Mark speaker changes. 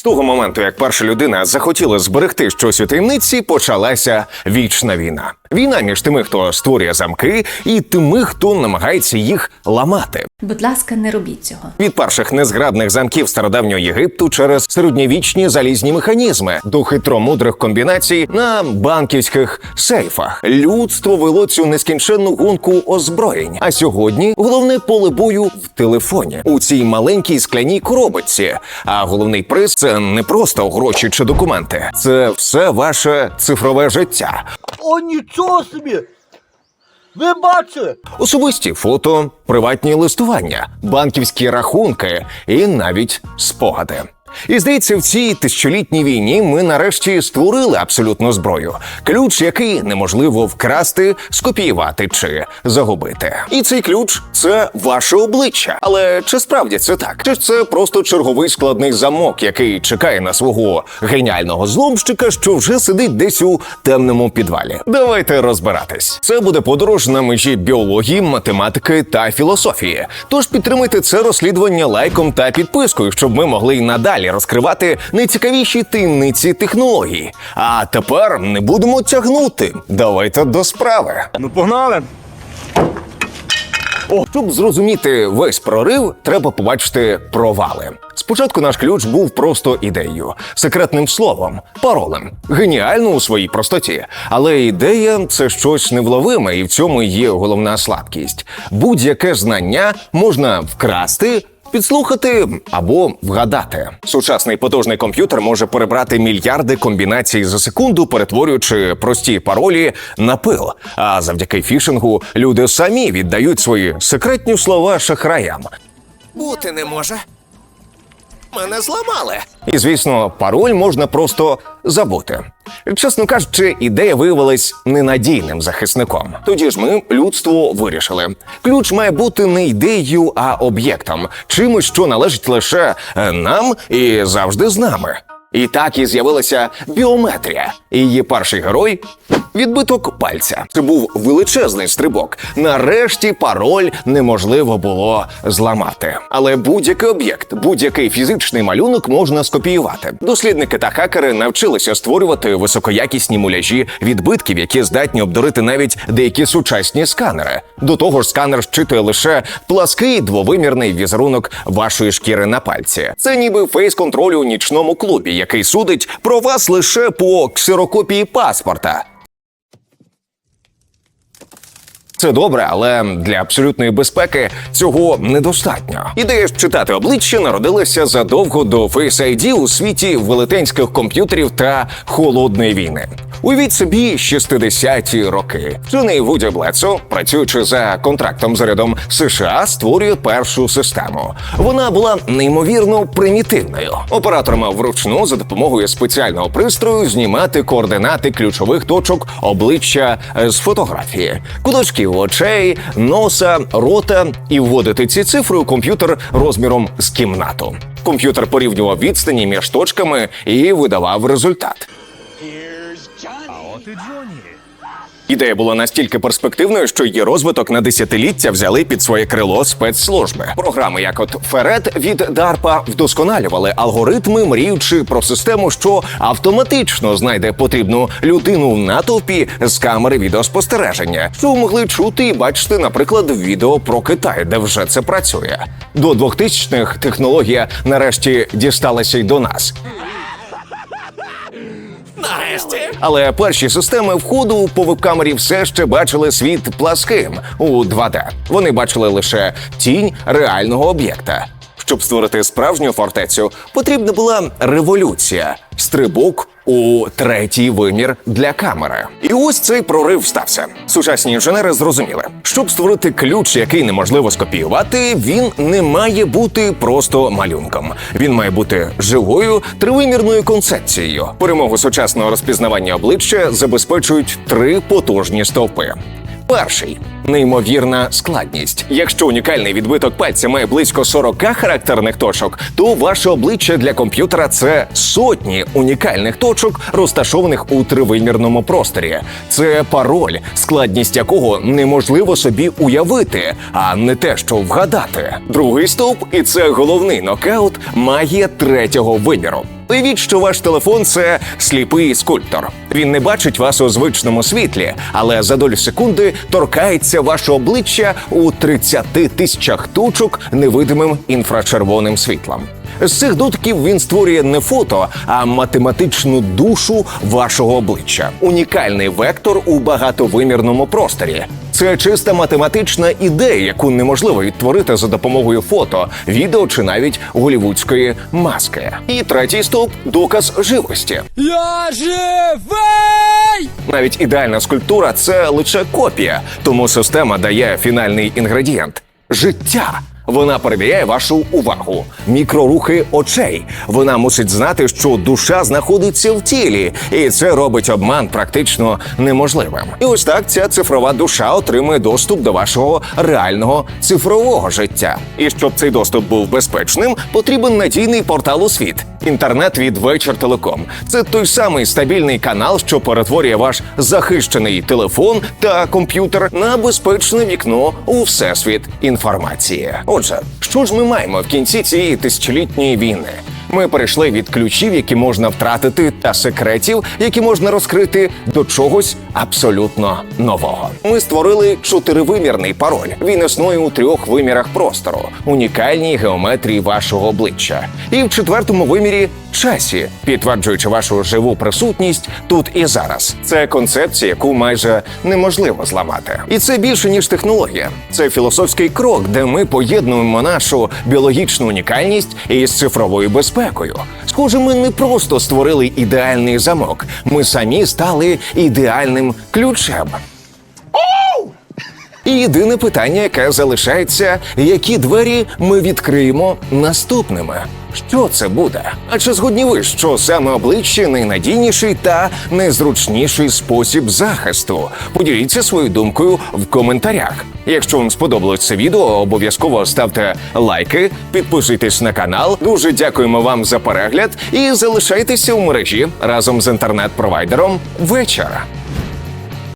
Speaker 1: З того моменту, як перша людина захотіла зберегти щось у таємниці, почалася вічна війна. Війна між тими, хто створює замки, і тими, хто намагається їх ламати.
Speaker 2: Будь ласка, не робіть цього.
Speaker 1: Від перших незграбних замків стародавнього Єгипту через середньовічні залізні механізми до хитромудрих комбінацій на банківських сейфах. Людство вело цю нескінченну гонку озброєнь. А сьогодні головне поле бою в телефоні у цій маленькій скляній коробочці. А головний приз це не просто гроші чи документи, це все ваше цифрове життя.
Speaker 3: О, нічого собі! Ви бачили?
Speaker 1: Особисті фото, приватні листування, банківські рахунки і навіть спогади. І здається, в цій тисячолітній війні ми нарешті створили абсолютну зброю, ключ, який неможливо вкрасти, скопіювати чи загубити. І цей ключ це ваше обличчя. Але чи справді це так? Чи це просто черговий складний замок, який чекає на свого геніального зломщика, що вже сидить десь у темному підвалі? Давайте розбиратись. Це буде подорож на межі біології, математики та філософії. Тож підтримайте це розслідування лайком та підпискою, щоб ми могли й надалі розкривати найцікавіші таємниці технологій. А тепер не будемо тягнути. Давайте до справи.
Speaker 3: Ну погнали!
Speaker 1: О, щоб зрозуміти весь прорив, треба побачити провали. Спочатку наш ключ був просто ідеєю, секретним словом, паролем, геніально у своїй простоті. Але ідея це щось невловиме, і в цьому є головна слабкість. Будь-яке знання можна вкрасти. Підслухати або вгадати. Сучасний потужний комп'ютер може перебрати мільярди комбінацій за секунду, перетворюючи прості паролі на пил. А завдяки фішингу люди самі віддають свої секретні слова шахраям.
Speaker 4: Бути не може. Мене зламали.
Speaker 1: І звісно, пароль можна просто забути. Чесно кажучи, ідея виявилась ненадійним захисником. Тоді ж ми, людство, вирішили. Ключ має бути не ідеєю, а об'єктом, чимось, що належить лише е, нам і завжди з нами. І так і з'явилася біометрія. Її перший герой відбиток пальця. Це був величезний стрибок. Нарешті пароль неможливо було зламати. Але будь-який об'єкт, будь-який фізичний малюнок можна скопіювати. Дослідники та хакери навчилися створювати високоякісні муляжі відбитків, які здатні обдурити навіть деякі сучасні сканери. До того ж, сканер щитує лише плаский двовимірний візерунок вашої шкіри на пальці. Це ніби фейс-контроль у нічному клубі, який судить про вас лише по ксерокопії паспорта. Це добре, але для абсолютної безпеки цього недостатньо. Ідея читати обличчя народилася задовго до Face ID у світі велетенських комп'ютерів та холодної війни. Уявіть собі 60-ті роки. Вчений Вуді Блецо, працюючи за контрактом з урядом США, створює першу систему. Вона була неймовірно примітивною. Оператор мав вручну за допомогою спеціального пристрою знімати координати ключових точок обличчя е, з фотографії, куточків очей, носа, рота і вводити ці цифри у комп'ютер розміром з кімнату. Комп'ютер порівнював відстані між точками і видавав результат. Ідея була настільки перспективною, що її розвиток на десятиліття взяли під своє крило спецслужби. Програми, як от Ферет від DARPA, вдосконалювали алгоритми, мріючи про систему, що автоматично знайде потрібну людину в натовпі з камери відеоспостереження, що могли чути і бачити, наприклад, відео про Китай, де вже це працює. До 2000-х технологія нарешті дісталася й до нас.
Speaker 4: Нарешті.
Speaker 1: Але перші системи входу по веб-камері все ще бачили світ пласким у 2D. Вони бачили лише тінь реального об'єкта. Щоб створити справжню фортецю, потрібна була революція, стрибок у третій вимір для камери. І ось цей прорив стався. Сучасні інженери зрозуміли, щоб створити ключ, який неможливо скопіювати, він не має бути просто малюнком. Він має бути живою тривимірною концепцією. Перемогу сучасного розпізнавання обличчя забезпечують три потужні стовпи. Перший неймовірна складність. Якщо унікальний відбиток пальця має близько 40 характерних точок, то ваше обличчя для комп'ютера це сотні унікальних точок, розташованих у тривимірному просторі. Це пароль, складність якого неможливо собі уявити, а не те, що вгадати. Другий стовп, і це головний нокаут, магія третього виміру. Уявіть, що ваш телефон це сліпий скульптор. Він не бачить вас у звичному світлі, але за долю секунди торкається ваше обличчя у 30 тисячах точок невидимим інфрачервоним світлом. З цих дотків він створює не фото, а математичну душу вашого обличчя. Унікальний вектор у багатовимірному просторі. Це чиста математична ідея, яку неможливо відтворити за допомогою фото, відео чи навіть голівудської маски. І третій стовп доказ живості.
Speaker 2: Я живий!
Speaker 1: Навіть ідеальна скульптура це лише копія, тому система дає фінальний інгредієнт життя. Вона перевіряє вашу увагу, мікрорухи очей. Вона мусить знати, що душа знаходиться в тілі, і це робить обман практично неможливим. І ось так ця цифрова душа отримує доступ до вашого реального цифрового життя. І щоб цей доступ був безпечним, потрібен надійний портал у світ. Інтернет від Вечір Телеком. Це той самий стабільний канал, що перетворює ваш захищений телефон та комп'ютер на безпечне вікно у всесвіт інформації. Отже, що ж ми маємо в кінці цієї тисячолітньої війни? Ми перейшли від ключів, які можна втратити, та секретів, які можна розкрити до чогось абсолютно нового. Ми створили чотиривимірний пароль. Він існує у трьох вимірах простору, унікальній геометрії вашого обличчя, і в четвертому вимірі часі, підтверджуючи вашу живу присутність тут і зараз. Це концепція, яку майже неможливо зламати. І це більше ніж технологія. Це філософський крок, де ми поєднуємо нашу біологічну унікальність із цифровою безпекою. Схоже, ми не просто створили ідеальний замок, ми самі стали ідеальним ключем. І єдине питання, яке залишається, які двері ми відкриємо наступними. Що це буде? А чи згодні ви, що саме обличчя найнадійніший та найзручніший спосіб захисту? Поділіться своєю думкою в коментарях. Якщо вам сподобалось це відео, обов'язково ставте лайки, підписуйтесь на канал. Дуже дякуємо вам за перегляд і залишайтеся у мережі разом з інтернет-провайдером вечора.